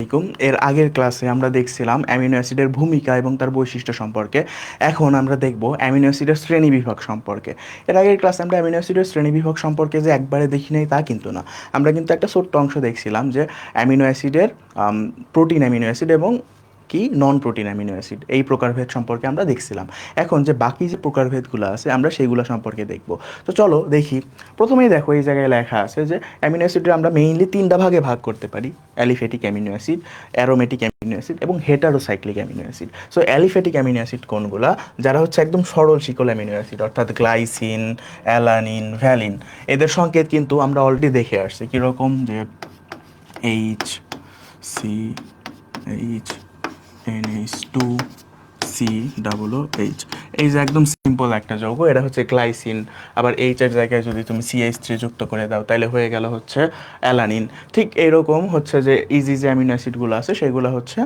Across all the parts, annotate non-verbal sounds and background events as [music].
আলাইকুম। এর আগের ক্লাসে আমরা দেখছিলাম অ্যামিনো অ্যাসিডের ভূমিকা এবং তার বৈশিষ্ট্য সম্পর্কে। এখন আমরা দেখব অ্যামিনো অ্যাসিডের শ্রেণীবিভাগ সম্পর্কে। এর আগের ক্লাসে আমরা অ্যামিনো অ্যাসিডের শ্রেণীবিভাগ সম্পর্কে যে একবারে দেখি নাই তা কিন্তু না। আমরা কিন্তু একটা ছোট্ট অংশ দেখছিলাম যে অ্যামিনো অ্যাসিডের প্রোটিন অ্যামিনো অ্যাসিড এবং কি? নন প্রোটিন অ্যামিনো অ্যাসিড এই প্রকারভেদ সম্পর্কে আমরা দেখছিলাম। এখন যে বাকি যে প্রকারভেদগুলো আছে, আমরা সেইগুলো সম্পর্কে দেখব। তো চলো দেখি। প্রথমেই দেখো, এই জায়গায় লেখা আছে যে অ্যামিনো অ্যাসিডটা আমরা মেইনলি তিনটা ভাগে ভাগ করতে পারি। Aliphatic amino acid aromatic amino acid এবং heterocyclic amino acid so aliphatic amino acid কোনগুলা? যারা হচ্ছে একদম সরল শিকল অ্যামিনো অ্যাসিড অর্থাৎ গ্লাইসিন অ্যালানিন ভ্যালিন এদের সংকেত কিন্তু আমরা অলরেডি দেখে আসছি। কীরকম? যে H C H NH two C H এই যে একদম সিম্পল একটা যৌগ, এটা হচ্ছে গ্লাইসিন আবার এইচ এর জায়গায় যদি তুমি সিএইচ থ্রি যুক্ত করে দাও তাহলে হয়ে গেল হচ্ছে অ্যালানিন ঠিক এরকম হচ্ছে যে ইজি যে অ্যামিনো অ্যাসিডগুলো আছে, সেগুলো হচ্ছে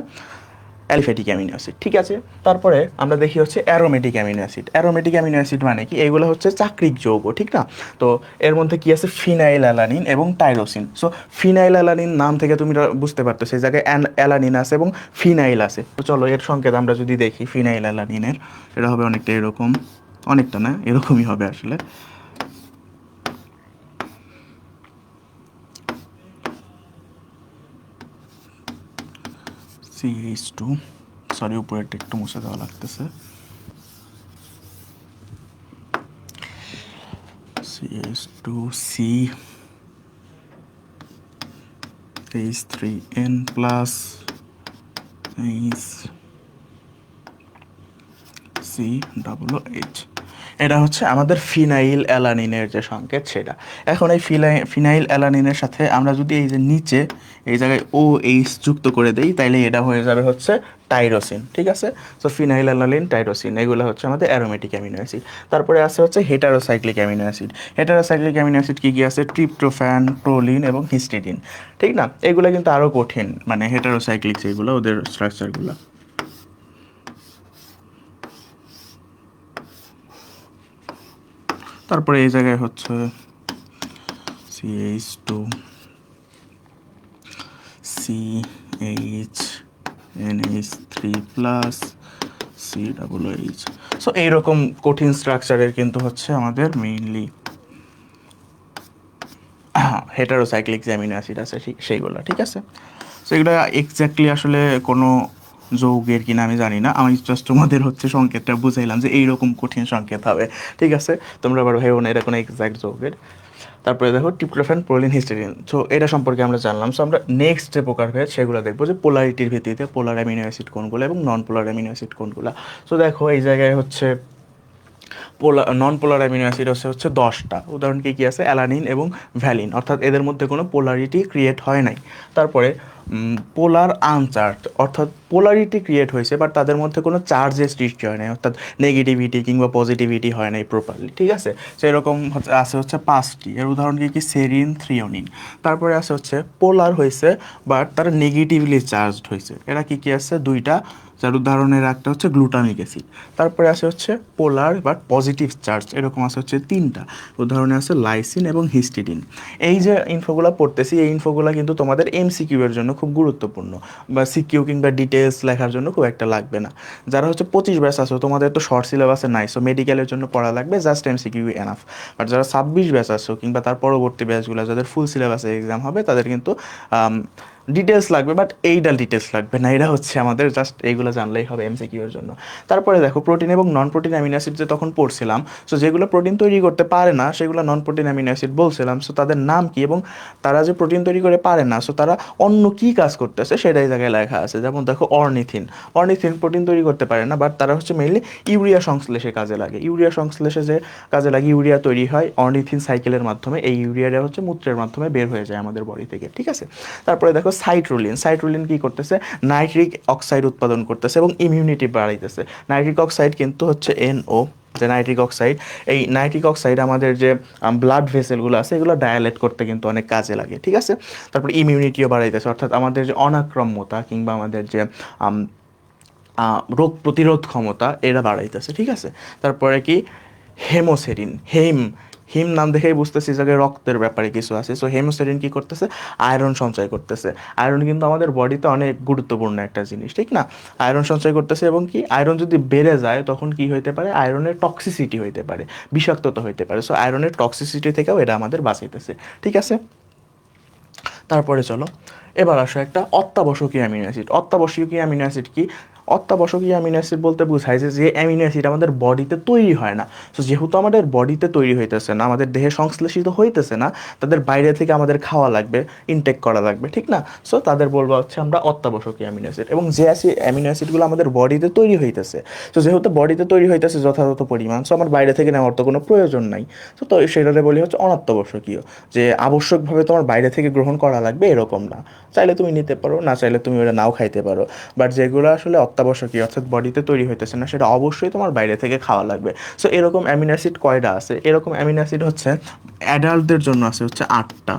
অ্যালিফেটিক অ্যামিনো অ্যাসিড, ঠিক আছে? তারপরে আমরা দেখি হচ্ছে aromatic amino acid. Aromatic amino acid মানে কি? এগুলো হচ্ছে চাকরিক যৌগ, ঠিক না? তো এর মধ্যে কি আছে? ফিনাইল অ্যালানিন এবং টাইরোসিন। সো ফিনাইল অ্যালানিন নাম থেকে তুমি বুঝতে পারতো সেই জায়গায় অ্যালানিন আছে এবং ফিনাইল আছে। তো চলো, এর সংকেত আমরা যদি দেখি ফিনাইল অ্যালানিনের এটা হবে অনেকটা এরকম, অনেকটা না, এরকমই হবে আসলে। সিএইচ টু সরি উপরেরটা একটু মুছে দেওয়া লাগতেছে। CH two C H three N plus H C double H এটা হচ্ছে আমাদের ফিনাইল অ্যালানিনের যে সংকেত সেটা। এখন এই ফিলাই, ফিনাইল অ্যালানিনের সাথে আমরা যদি এই যে নিচে এই জায়গায় ও এইচ যুক্ত করে দেই, তাইলে এটা হয়ে যাবে হচ্ছে টাইরোসিন, ঠিক আছে? সো ফিনাইল অ্যালানিন, টাইরোসিন, এগুলো হচ্ছে আমাদের অ্যারোমেটিক অ্যামিনো অ্যাসিড। তারপরে আছে হচ্ছে heterocyclic amino acid. Heterocyclic amino acid কী কী আছে? ট্রিপ্টোফ্যান, প্রোলিন এবং হিস্টিডিন, ঠিক না? এগুলো কিন্তু আরও কঠিন মানে হেটারোসাইক্লিক যেগুলো, ওদের স্ট্রাকচারগুলো তারপরে এই জায়গায় হচ্ছে CH two C H N H three plus C double H so এইরকম কঠিন স্ট্রাকচারের কিন্তু হচ্ছে আমাদের মেইনলি হেটারোসাইক্লিক অ্যাসিড আছে, সেই- সেইগুলো, ঠিক আছে? সো এগুলো এক্স্যাক্টলি আসলে কোনো যৌগের কিনা আমি জানি না। আমি জাস্ট তোমাদের হচ্ছে সংকেতটা বুঝাইলাম যে এইরকম কঠিন সংকেত হবে। ঠিক আছে? তোমরা আবার ভেবো না, এটা কোনো এক্স্যাক্ট যৌগের। তারপরে দেখো টিপ্টোফ্যান প্রোলিন হিস্টেরিন সো এটা সম্পর্কে আমরা জানলাম। সো আমরা নেক্সট যে প্রকারভেদ, সেগুলো দেখব যে পোলারিটির ভিত্তিতে পোলার অ্যামিনো অ্যাসিড কোনগুলো এবং নন পোলার অ্যামিনো অ্যাসিড কোনগুলো। সো দেখো, এই জায়গায় হচ্ছে পোলা নন পোলার অ্যামিনো অ্যাসিড হচ্ছে হচ্ছে দশটা। উদাহরণ কি কী আছে? অ্যালানিন এবং ভ্যালিন। অর্থাৎ এদের মধ্যে কোনো পোলারিটি ক্রিয়েট হয় নাই। তারপরে পোলার আনচার্জ অর্থাৎ পোলারিটি ক্রিয়েট হয়েছে বাট তাদের মধ্যে কোনো চার্জের সৃষ্টি হয় নাই, অর্থাৎ নেগেটিভিটি কিংবা পজিটিভিটি হয় নাই প্রপারলি ঠিক আছে? সেরকম আছে হচ্ছে পাঁচটি। এর উদাহরণ কি কি? সেরিন থ্রিওনিন তারপরে আছে হচ্ছে পোলার হয়েছে বাট তারা নেগেটিভলি চার্জড হয়েছে। এরা কি কি আছে? দুইটা। যার উদাহরণের একটা হচ্ছে গ্লুটামিক অ্যাসিড তারপরে আছে হচ্ছে পোলার বাট পজিটিভ চার্জ এরকম আছে হচ্ছে তিনটা। উদাহরণে আছে লাইসিন এবং হিস্টিডিন এই যে ইনফোগুলো পড়তেছি, এই ইনফোগুলো কিন্তু তোমাদের এমসিকিউ এর জন্য খুব গুরুত্বপূর্ণ। বা সিকিউ কিংবা ডিটেলস লেখার জন্য খুব একটা লাগবে না। যারা হচ্ছে পঁচিশ ব্যাচ আছো, তোমাদের তো শর্ট সিলেবাসে নাই সো মেডিকেলের জন্য পড়া লাগবে জাস্ট এমসিকিউ এনাফ বাট যারা ছাব্বিশ ব্যাচ আছো, কিংবা তার পরবর্তী ব্যাচগুলো, যাদের ফুল সিলেবাসে এক্সাম হবে, তাদের কিন্তু ডিটেলস লাগবে বাট এইটা ডিটেলস লাগবে না। এটা হচ্ছে আমাদের জাস্ট এইগুলো জানলেই হবে এমসিকিউ এর জন্য। তারপরে দেখো প্রোটিন এবং নন প্রোটিন অ্যামিনো অ্যাসিড যে তখন পড়ছিলাম সো যেগুলো প্রোটিন তৈরি করতে পারে না, সেগুলো নন প্রোটিন অ্যামিনো অ্যাসিড বলছিলাম সো তাদের নাম কি এবং তারা যে প্রোটিন তৈরি করে পারে না সো তারা অন্য কি কাজ করতেছে সেটাই জায়গায় লেখা আছে। যেমন দেখো অর্নিথিন অর্নিথিন প্রোটিন তৈরি করতে পারে না বাট তারা হচ্ছে মেইনলি ইউরিয়া সংশ্লেষে কাজে লাগে। ইউরিয়া সংশ্লেষে যে কাজে লাগে, ইউরিয়া তৈরি হয় অর্নিথিন সাইকেলের মাধ্যমে, এই ইউরিয়াটা হচ্ছে মূত্রের মাধ্যমে বের হয়ে যায় আমাদের বডি থেকে, ঠিক আছে? তারপরে দেখো সাইট্রোলিন সাইট্রোলিন কি করতেছে? নাইট্রিক অক্সাইড উৎপাদন করতেছে এবং ইমিউনিটি বাড়াইতেছে। নাইট্রিক অক্সাইড কিন্তু হচ্ছে এনও যে নাইট্রিক অক্সাইড। এই নাইট্রিক অক্সাইড আমাদের যে ব্লাড ভেসেলগুলো আছে, এগুলো ডায়ালেট করতে কিন্তু অনেক কাজে লাগে, ঠিক আছে? তারপর ইমিউনিটিও বাড়াইতেছে, অর্থাৎ আমাদের যে অনাক্রম্যতা কিংবা আমাদের যে রোগ প্রতিরোধ ক্ষমতা, এরা বাড়াইতেছে, ঠিক আছে? তারপরে কি? হেমোসেরিন, হেম হিম নাম দেখেই বুঝতেছি যে রক্তের ব্যাপারে কিছু আছে। সো হেমোসেরিন কি করতেছে? আয়রন সঞ্চয় করতেছে। আয়রন কিন্তু আমাদের বডিতে অনেক গুরুত্বপূর্ণ একটা জিনিস, ঠিক না? আয়রন সঞ্চয় করতেছে এবং কি? আয়রন যদি বেড়ে যায়, তখন কি হইতে পারে? আয়রনের টক্সিসিটি হইতে পারে, বিষাক্ততা হইতে পারে। সো আয়রনের টক্সিসিটি থেকেও এটা আমাদের বাঁচাইতেছে, ঠিক আছে? তারপরে চলো, এবার আসো একটা অত্যাবশ্যকীয় অ্যামিনো অ্যাসিড অত্যাবশ্যকীয় অ্যামিনো অ্যাসিড কি? অত্যাবশ্যকীয় অ্যামিনো অ্যাসিড বলতে বোঝায় যে অ্যামিনো অ্যাসিড আমাদের বডিতে তৈরি হয় না। তো যেহেতু আমাদের বডিতে তৈরি হইতেছে না, আমাদের দেহে সংশ্লেষিত হইতেছে না, তাদের বাইরে থেকে আমাদের খাওয়া লাগবে ইনটেক করা লাগবে, ঠিক না? সো তাদের বলব হচ্ছে আমরা অত্যাবশ্যকীয় অ্যামিনো অ্যাসিড এবং যে অ্যাসিড অ্যামিনো অ্যাসিডগুলো আমাদের বডিতে তৈরি হইতেছে। তো যেহেতু বডিতে তৈরি হইতেছে যথাযথ পরিমাণ সো আমার বাইরে থেকে নেওয়ার তো কোনো প্রয়োজন নাই। তো তো সেটাতে বলি হচ্ছে অনাত্যাবশ্যকীয়। যে আবশ্যকভাবে তোমার বাইরে থেকে গ্রহণ করা লাগবে এরকম না। চাইলে তুমি নিতে পারো, না চাইলে তুমি ওটা নাও খাইতে পারো। বাট যেগুলো আসলে অত্যাবশ্যকীয় অর্থাৎ বডিতে তৈরি হইতেছে না, সেটা অবশ্যই তোমার বাইরে থেকে খাওয়া লাগবে। সো এরকম অ্যামিনো অ্যাসিড কয়টা আছে? এরকম অ্যামিনো অ্যাসিড হচ্ছে অ্যাডাল্টদের জন্য আছে হচ্ছে আটটা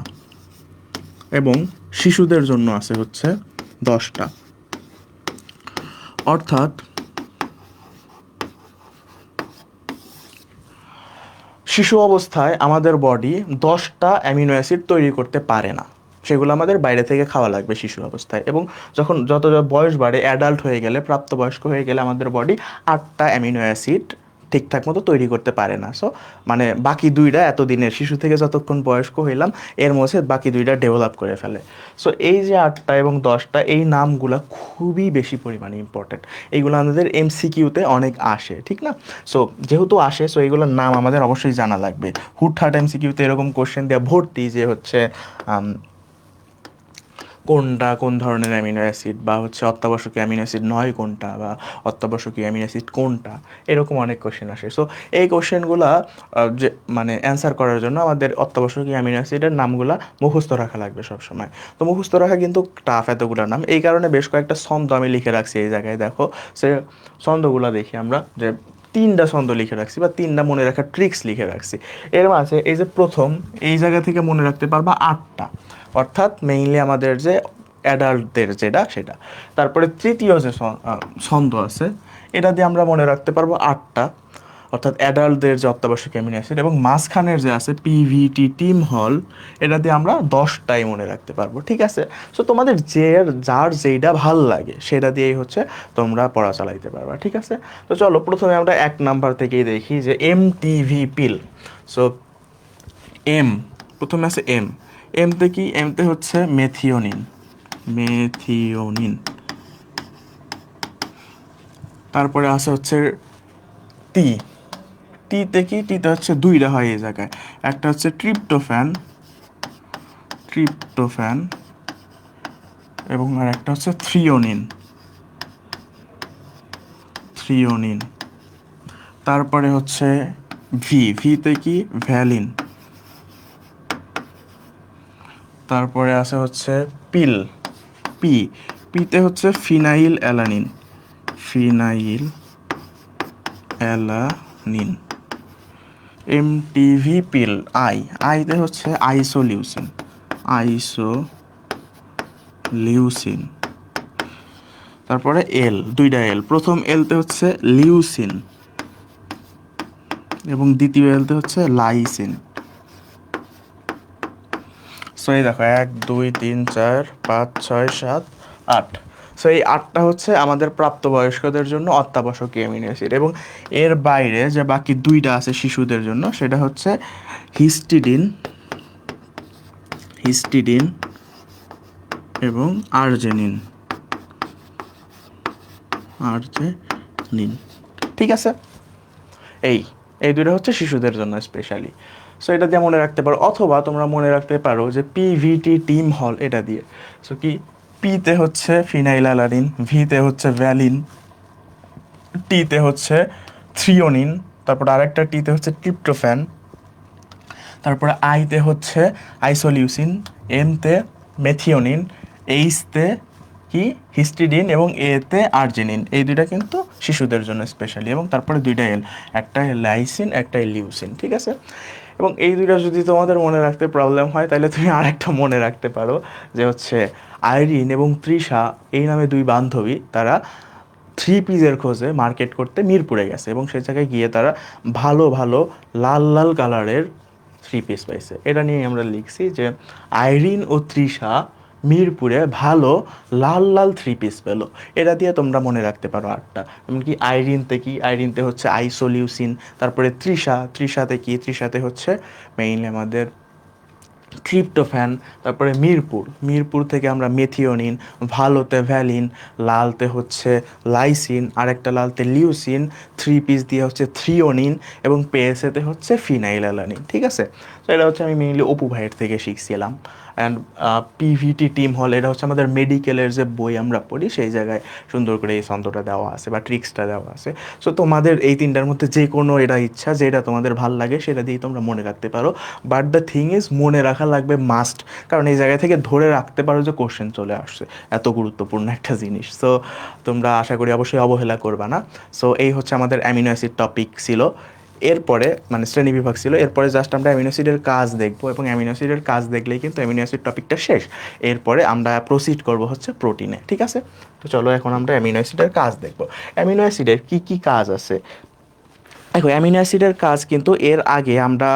এবং শিশুদের জন্য আছে হচ্ছে দশটা। অর্থাৎ শিশু অবস্থায় আমাদের বডি দশটা অ্যামিনো অ্যাসিড তৈরি করতে পারে না। সেগুলো আমাদের বাইরে থেকে খাওয়া লাগবে শিশু অবস্থায়। এবং যখন যত বয়স বাড়ে অ্যাডাল্ট হয়ে গেলে, প্রাপ্তবয়স্ক হয়ে গেলে আমাদের বডি আটটা অ্যামিনো অ্যাসিড ঠিকঠাক মতো তৈরি করতে পারে না। সো মানে বাকি দুইটা এতদিনের, শিশু থেকে যতক্ষণ বয়স্ক হইলাম, এর মধ্যে বাকি দুইটা ডেভেলপ করে ফেলে। সো এই যে আটটা এবং দশটা, এই নামগুলা খুবই বেশি পরিমাণে ইম্পর্টেন্ট এইগুলো আমাদের এমসিকিউতে অনেক আসে, ঠিক না? সো যেহেতু আসে সো এইগুলোর নাম আমাদের অবশ্যই জানা লাগবে। হুটহাট এমসিকিউতে এরকম কোশ্চেন দেওয়া ভর্তি যে হচ্ছে কোনটা, কোন ধরনের অ্যামিনো অ্যাসিড বা হচ্ছে অত্যাবশ্যকীয় অ্যামিনো অ্যাসিড নয় কোনটা বা অত্যাবশ্যকীয় অ্যামিনো অ্যাসিড কোনটা? এরকম অনেক কোশ্চেন আসে। সো এই কোশ্চেনগুলা যে মানে অ্যান্সার করার জন্য আমাদের অত্যাবশ্যকীয় অ্যামিনো অ্যাসিডের নামগুলো মুখস্থ রাখা লাগবে সবসময়। তো মুখস্থ রাখা কিন্তু টাফ এতগুলো নাম। এই কারণে বেশ কয়েকটা ছন্দ আমি লিখে রাখছি এই জায়গায়, দেখো। সে ছন্দগুলো দেখি আমরা, যে তিনটা ছন্দ লিখে রাখছি বা তিনটা মনে রাখার ট্রিক্স লিখে রাখছি। এর মাঝে এই যে প্রথম, এই জায়গা থেকে মনে রাখতে পারবা আটটা। অর্থাৎ মেইনলি আমাদের যে অ্যাডাল্টদের যেটা, সেটা। তারপরে তৃতীয় যে ছন্দ আছে, এটা দিয়ে আমরা মনে রাখতে পারব আটটা। অর্থাৎ অ্যাডাল্টদের যে অত্যাবশ্যক অ্যামিনো অ্যাসিড এবং মাঝখানের যে আছে পিভিটি টিম হল এটা দিয়ে আমরা দশটাই মনে রাখতে পারব, ঠিক আছে? সো তোমাদের যে, যার যেইটা ভালো লাগে, সেটা দিয়েই হচ্ছে তোমরা পড়া চালাইতে পারবা, ঠিক আছে? তো চলো, প্রথমে আমরা এক নাম্বার থেকেই দেখি যে M TV pill so M প্রথমে আছে এম এমতে কি? এমতে হচ্ছে মেথিওনিন। মেথিওনিন। তারপরে আছে হচ্ছে টি। টিতে কি? টিতে হচ্ছে দুইটা হয় এই জায়গায়। একটা হচ্ছে ট্রিপ্টোফ্যান ট্রিপ্টোফ্যান, এবং আর একটা হচ্ছে থ্রিওনিন। থ্রিওনিন। তারপরে হচ্ছে ভি। ভিতে কি? ভ্যালিন। তারপরে আছে হচ্ছে পিল, পি, পিতে হচ্ছে phenyl alanine phenyl alanine. M TV pill, I, আইতে হচ্ছে আইসোলিউসিন আইসো লিউসিন তারপরে এল, দুইটা এল, প্রথম এলতে হচ্ছে লিউসিন, এবং দ্বিতীয় এলতে হচ্ছে লাইসিন। সো এই দেখো, এক, দুই, তিন, চার, পাঁচ, ছয়, সাত, আট। সো এই আটটা হচ্ছে আমাদের প্রাপ্তবয়স্কদের জন্য অত্যাবশ্যকীয় অ্যামিনো অ্যাসিড এবং এর বাইরে যে বাকি দুইটা আছে শিশুদের জন্য, সেটা হচ্ছে হিস্টিডিন হিস্টিডিন এবং আর্জেনিন আর্জেনিন ঠিক আছে? এই এই দুটো হচ্ছে শিশুদের জন্য স্পেশালি সো এটা দিয়ে মনে রাখতে পারো। অথবা তোমরা মনে রাখতে পারো যে পিভিটি টিম হল এটা দিয়ে। সো কি? পিতে হচ্ছে ফিনাইল অ্যালানিন ভিতে হচ্ছে ভ্যালিন টিতে হচ্ছে থ্রিওনিন তারপর আরেকটা টিতে হচ্ছে ট্রিপ্টোফ্যান তারপরে আইতে হচ্ছে আইসোলিউসিন এমতে মেথিওনিন এইচতে কি? হিস্টিডিন এবং এতে আর্জেনিন এই দুইটা কিন্তু শিশুদের জন্য স্পেশালি এবং তারপরে দুইটা এল একটা লাইসিন একটা লিউসিন ঠিক আছে? এবং এই দুইটা যদি তোমাদের মনে রাখতে প্রবলেম হয়, তাহলে তুমি আরেকটা মনে রাখতে পারো যে হচ্ছে আইরিন এবং তৃষা এই নামে দুই বান্ধবী, তারা থ্রি পিসের খোঁজে মার্কেট করতে মিরপুরে গেছে এবং সে জায়গায় গিয়ে তারা ভালো ভালো লাল লাল কালারের থ্রি পিস পাইছে। এটা নিয়ে আমরা লিখছি যে আইরিন ও তৃষা মিরপুরে ভালো লাল লাল থ্রি পিস পেল। এটা দিয়ে তোমরা মনে রাখতে পারো আটটা। এমনকি আইরিনতে কি? আইরিনতে হচ্ছে আইসোলিউসিন, তারপরে তৃষা। তৃষাতে কি? তৃষাতে হচ্ছে মেইনলি আমাদের ট্রিপ্টোফ্যান, তারপরে মিরপুর। মিরপুর থেকে আমরা মেথিওনিন, ভালোতে ভ্যালিন, লালতে হচ্ছে লাইসিন, আরেকটা লালতে লিউসিন থ্রি পিস দিয়ে হচ্ছে থ্রিওনিন এবং পেএসেতে হচ্ছে ফিনাইল অ্যালানিন, ঠিক আছে? তো এটা হচ্ছে আমি মেইনলি অপু ভাইয়ের থেকে শিখছিলাম। অ্যান্ড পিভিটি টিম হল এটা হচ্ছে আমাদের মেডিকেলের যে বই আমরা পড়ি, সেই জায়গায় সুন্দর করে এই ছন্দটা দেওয়া আছে বা ট্রিক্সটা দেওয়া আছে। সো তোমাদের এই তিনটার মধ্যে যে কোনো এটা ইচ্ছা, যেটা তোমাদের ভালো লাগে, সেটা দিয়ে তোমরা মনে রাখতে পারো। বাট দ্য থিং ইজ মনে রাখা লাগবে মাস্ট কারণ এই জায়গা থেকে ধরে রাখতে পারো যে কোশ্চেন চলে আসছে। এত গুরুত্বপূর্ণ একটা জিনিস। সো তোমরা আশা করি অবশ্যই অবহেলা করবা না। সো এই হচ্ছে আমাদের অ্যামিনো অ্যাসিড টপিক ছিল। এরপরে মানে শ্রেণি বিভাগ ছিল, এরপরে জাস্ট আমরা অ্যামিনোসিডের কাজ দেখব এবং অ্যামিনোসিডের কাজ দেখলেই কিন্তু অ্যামিনোসিড টপিকটা শেষ। এরপরে আমরা প্রসিড করব হচ্ছে প্রোটিনে ঠিক আছে? তো চলো এখন আমরা অ্যামিনোসিডের কাজ দেখব। অ্যামিনো অ্যাসিডের কী কী কাজ আছে? দেখো অ্যামিনো অ্যাসিডের কাজ কিন্তু এর আগে আমরা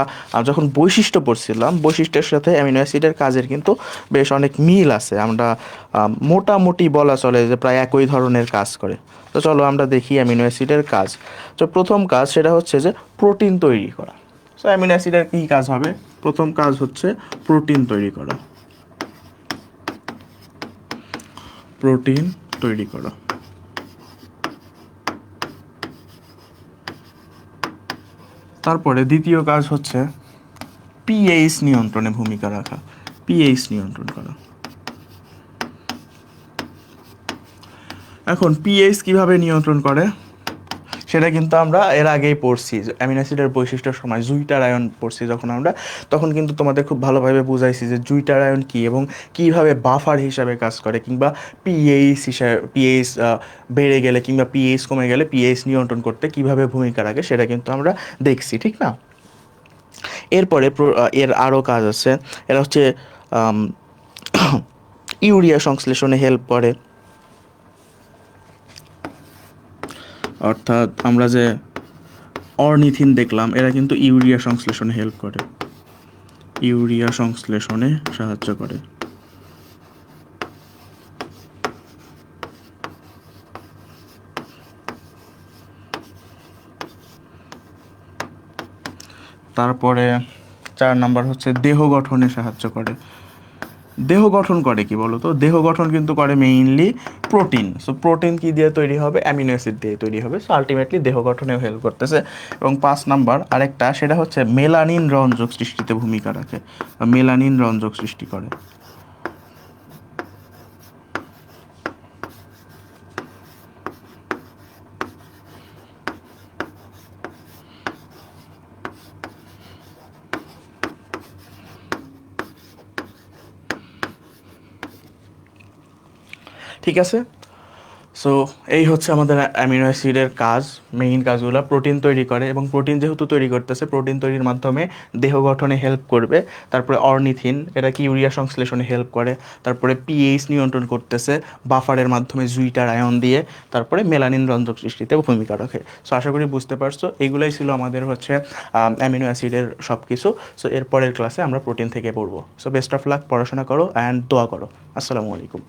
যখন বৈশিষ্ট্য পড়ছিলাম, বৈশিষ্ট্যের সাথে অ্যামিনো অ্যাসিডের কাজের কিন্তু বেশ অনেক মিল আছে। আমরা মোটামুটি বলা চলে যে প্রায় একই ধরনের কাজ করে। তো চলো আমরা দেখি অ্যামিনো অ্যাসিডের কাজ। তো প্রথম কাজ সেটা হচ্ছে যে প্রোটিন তৈরি করা। সো অ্যামিনো অ্যাসিডের কী কাজ হবে? প্রথম কাজ হচ্ছে প্রোটিন তৈরি করা। প্রোটিন তৈরি করা। তারপরে দ্বিতীয় কাজ হচ্ছে পিএইচ নিয়ন্ত্রণে ভূমিকা রাখা। পিএইচ নিয়ন্ত্রণ করা। এখন পিএইচ কীভাবে নিয়ন্ত্রণ করে? সেটা কিন্তু আমরা এর আগেই পড়ছি। অ্যামিনো অ্যাসিডের বৈশিষ্ট্যের সময় জুইটার আয়ন পড়ছি যখন আমরা, তখন কিন্তু তোমাদের খুব ভালোভাবে বুঝাইছি যে জুইটার আয়ন কী এবং কীভাবে বাফার হিসাবে কাজ করে কিংবা পিএইচ হিসাবে পিএইচ বেড়ে গেলে কিংবা পিএইচ কমে গেলে পিএইচ নিয়ন্ত্রণ করতে কীভাবে ভূমিকা রাখে সেটা কিন্তু আমরা দেখছি, ঠিক না? এরপরে এর আরও কাজ আছে। এরা হচ্ছে [coughs] ইউরিয়া সংশ্লেষণে হেল্প করে। অর্থাৎ আমরা যে অর্নিথিন দেখলাম, এরা কিন্তু ইউরিয়া সংশ্লেষণে হেল্প করে। ইউরিয়া সংশ্লেষণে সাহায্য করে। তারপরে চার নাম্বার হচ্ছে দেহ গঠনে সাহায্য করে। দেহ গঠন করে কি বলতো? দেহ গঠন কিন্তু করে মেইনলি প্রোটিন সো প্রোটিন কী দিয়ে তৈরি হবে? অ্যামিনো অ্যাসিড দিয়ে তৈরি হবে। সো আলটিমেটলি দেহ গঠনেও হেল্প করতেছে। এবং পাঁচ নাম্বার আরেকটা, সেটা হচ্ছে মেলানিন রঞ্জক সৃষ্টিতে ভূমিকা রাখে মেলানিন রঞ্জক সৃষ্টি করে। ঠিক আছে? সো এই হচ্ছে আমাদের অ্যামিনো অ্যাসিডের কাজ মেইন কাজগুলো। প্রোটিন তৈরি করে এবং প্রোটিন যেহেতু তৈরি করতেছে প্রোটিন তৈরির মাধ্যমে দেহ গঠনে হেল্প করবে। তারপরে অর্নিথিন এটা কি ইউরিয়া সংশ্লেষণে হেল্প করে। তারপরে পিএইচ নিয়ন্ত্রণ করতেছে বাফারের মাধ্যমে জুইটার আয়ন দিয়ে। তারপরে মেলানিন রঞ্জক সৃষ্টিতে ভূমিকা রাখে। সো আশা করি বুঝতে পারছ। এগুলোই ছিল আমাদের হচ্ছে অ্যামিনো অ্যাসিডের সব কিছু সো এরপরের ক্লাসে আমরা প্রোটিন থেকে পড়ব। সো বেস্ট অফ লাক পড়াশোনা করো অ্যান্ড দোয়া করো। আসসালামু আলাইকুম।